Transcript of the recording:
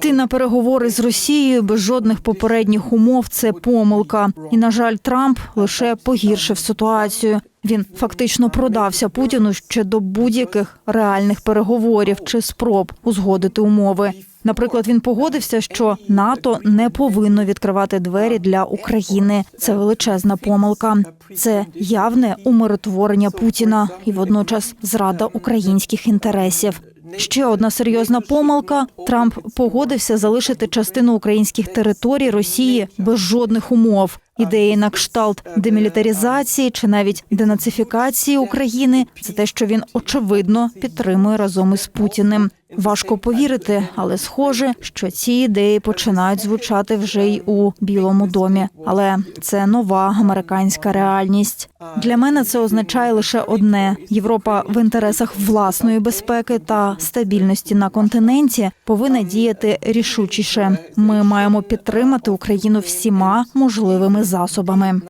Ти на переговори з Росією без жодних попередніх умов це помилка. І на жаль, Трамп лише погіршив ситуацію. Він фактично продався Путіну ще до будь-яких реальних переговорів чи спроб узгодити умови. Наприклад, він погодився, що НАТО не повинно відкривати двері для України. Це величезна помилка. Це явне умиротворення Путіна і водночас зрада українських інтересів. Ще одна серйозна помилка: Трамп погодився залишити частину українських територій Росії без жодних умов. Ідеї на кшталт демілітаризації чи навіть денацифікації України це те, що він очевидно підтримує разом із Путіним. Важко повірити, але схоже, що ці ідеї починають звучати вже й у Білому домі. Але це нова американська реальність. Для мене це означає лише одне: Європа в інтересах власної безпеки та стабільності на континенті повинна діяти рішучіше. Ми маємо підтримати Україну всіма можливими засобами.